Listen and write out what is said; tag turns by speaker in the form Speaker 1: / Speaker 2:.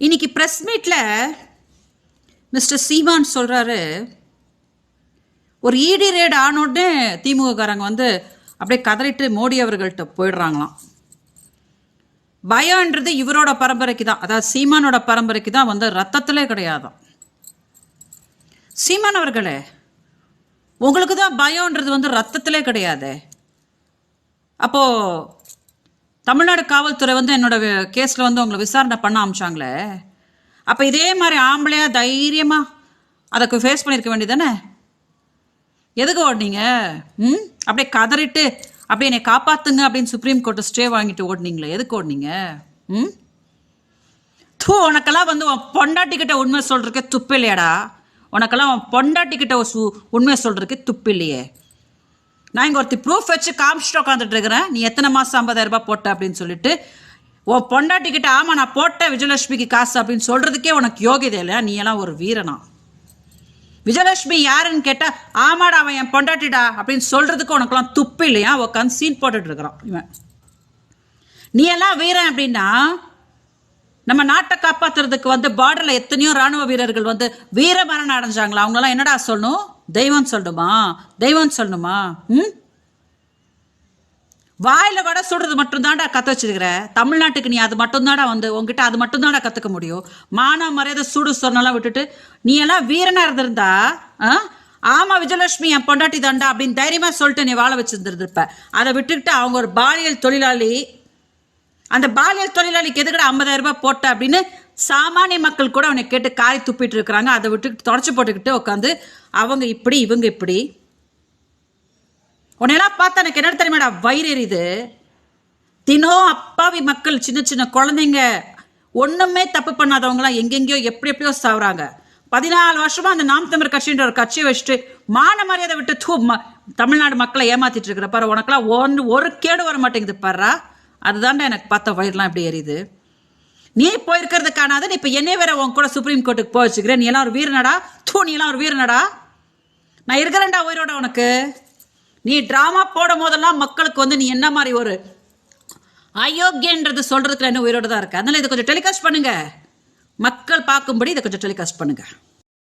Speaker 1: இன்னைக்கு ப்ரெஸ் மீட்டில் மிஸ்டர் சீமான் சொல்கிறாரு ஒரு இடி ரேடு ஆனோடனே திமுககாரங்க வந்து அப்படியே கதறிட்டு மோடி அவர்கள்ட்ட போயிடுறாங்களாம். பயம்ன்றது இவரோட பரம்பரைக்கு தான் அதாவது சீமானோட பரம்பரைக்கு தான் வந்து ரத்தத்திலே கிடையாதான் சீமான் அவர்களே உங்களுக்கு தான் பயம்ன்றது வந்து ரத்தத்திலே கிடையாது. அப்போது தமிழ்நாடு காவல்துறை வந்து என்னோட கேஸில் வந்து உங்களை விசாரணை பண்ண அமிச்சாங்களே அப்போ இதே மாதிரி ஆம்பளையாக தைரியமாக அதுக்கு ஃபேஸ் பண்ணியிருக்க வேண்டியதானே எதுக்கு ஓடினீங்க? ம்? அப்படியே கதறிட்டு அப்படியே என்னை காப்பாற்றுங்க அப்படின்னு சுப்ரீம் கோர்ட்டு ஸ்டே வாங்கிட்டு ஓடினீங்களே எதுக்கு ஓடினீங்க? ம்? தூ உனக்கெல்லாம் வந்து உன் பொண்டாட்டிக்கிட்ட உண்மை சொல்கிறக்கே துப்பு இல்லையாடா? உனக்கெல்லாம் உன் பொண்டாட்டிக்கிட்ட ஒரு உண்மை சொல்கிறக்கே துப்பு இல்லையே. நான் இங்கே ஒருத்தி ப்ரூஃப் வச்சு காமிச்சிட்டு உட்காந்துட்டு இருக்கிறேன். நீ எத்தனை மாதம் ஐம்பதாயிரம் ரூபாய் போட்ட அப்படின்னு சொல்லிட்டு ஓ பொண்டாட்டிக்கிட்ட ஆமாம் நான் போட்டேன் விஜயலட்சுமிக்கு காசு அப்படின்னு சொல்கிறதுக்கே உனக்கு யோகியதை இல்லையா நீ எல்லாம் ஒரு வீரனா. விஜயலட்சுமி யாருன்னு கேட்டால் ஆமாடா அவன் என் பொண்டாட்டிடா அப்படின்னு சொல்கிறதுக்கு உனக்கெல்லாம் துப்பு இல்லையா? உட்காந்து சீன் போட்டுட்டு இருக்கிறான் இவன். நீ எல்லாம் வீரன் அப்படின்னா நம்ம நாட்டை காப்பாத்துறதுக்கு வந்து பார்டரில் எத்தனையோ ராணுவ வீரர்கள் வந்து வீர மரணம் அடைஞ்சாங்களா? அவங்களாம் என்னடா சொல்லணும்? தெய்வம் சொல்லணுமா? தெய்வம் சொல்லணுமா? ம்? வாயில வடை சுடுறது மட்டும்தான்டா கற்று வச்சிருக்கிற. தமிழ்நாட்டுக்கு நீ அது மட்டும்தான்டா வந்து உங்ககிட்ட அது மட்டும்தான்டா கற்றுக்க முடியும். மான மரியாதை சுடு சொன்னெல்லாம் விட்டுட்டு நீ எல்லாம் வீரனா இருந்திருந்தா ஆ? ஆமா விஜயலட்சுமி என் பொண்டாட்டி தாண்டா அப்படின்னு தைரியமா சொல்லிட்டு நீ வாழ வச்சிருந்துருப்ப அதை விட்டுக்கிட்டு அவங்க ஒரு பாலியல் தொழிலாளி அந்த பாலியல் தொழிலாளிக்கு எதுக்கட ஐம்பதாயிரம் ரூபாய் போட்ட அப்படின்னு சாமானிய மக்கள் கூட அவனை கேட்டு காரி துப்பிட்டு இருக்கிறாங்க. அதை விட்டு தொடச்சி போட்டுக்கிட்டு உட்காந்து அவங்க இப்படி இவங்க இப்படி. உன்னையெல்லாம் பார்த்து எனக்கு என்ன தெரியுமாடா? வயிறு எரியுது. தினம் அப்பாவி மக்கள் சின்ன சின்ன குழந்தைங்க ஒன்றுமே தப்பு பண்ணாதவங்களாம் எங்கெங்கேயோ எப்படி எப்படியோ சாவுறாங்க. பதினாலு வருஷமா அந்த நாம் தமிழர் கட்சின்ற ஒரு கட்சியை வச்சுட்டு மான மரியாதை விட்டு தூ ம- தமிழ்நாடு மக்களை ஏமாத்திட்டு இருக்கிற பாரு உனக்கெல்லாம் ஒன்று ஒரு கேடு வர மாட்டேங்குது பாரு அதுதான்டா எனக்கு பார்த்த வயிறுலாம் இப்படி எரியுது. நீ போயிருக்கிறது காணாத இப்போ என்னைய வேற உன் கூட சுப்ரீம் கோர்ட்டுக்கு போய் வச்சுக்கிறேன் நீ எல்லாம் ஒரு வீரனடா. தூ நீ எல்லாம் ஒரு வீரனடா. நான் இருக்கிறேன்டா உயிரோட உனக்கு. நீ ட்ராமா போடும் போதெல்லாம் மக்களுக்கு வந்து நீ என்ன மாதிரி ஒரு அயோக்கியன்றது சொல்றதுக்கு என்ன உயிரோட தான் இருக்கு? அதனால இதை கொஞ்சம் டெலிகாஸ்ட் பண்ணுங்க. மக்கள் பார்க்கும்படி இதை கொஞ்சம் டெலிகாஸ்ட் பண்ணுங்க.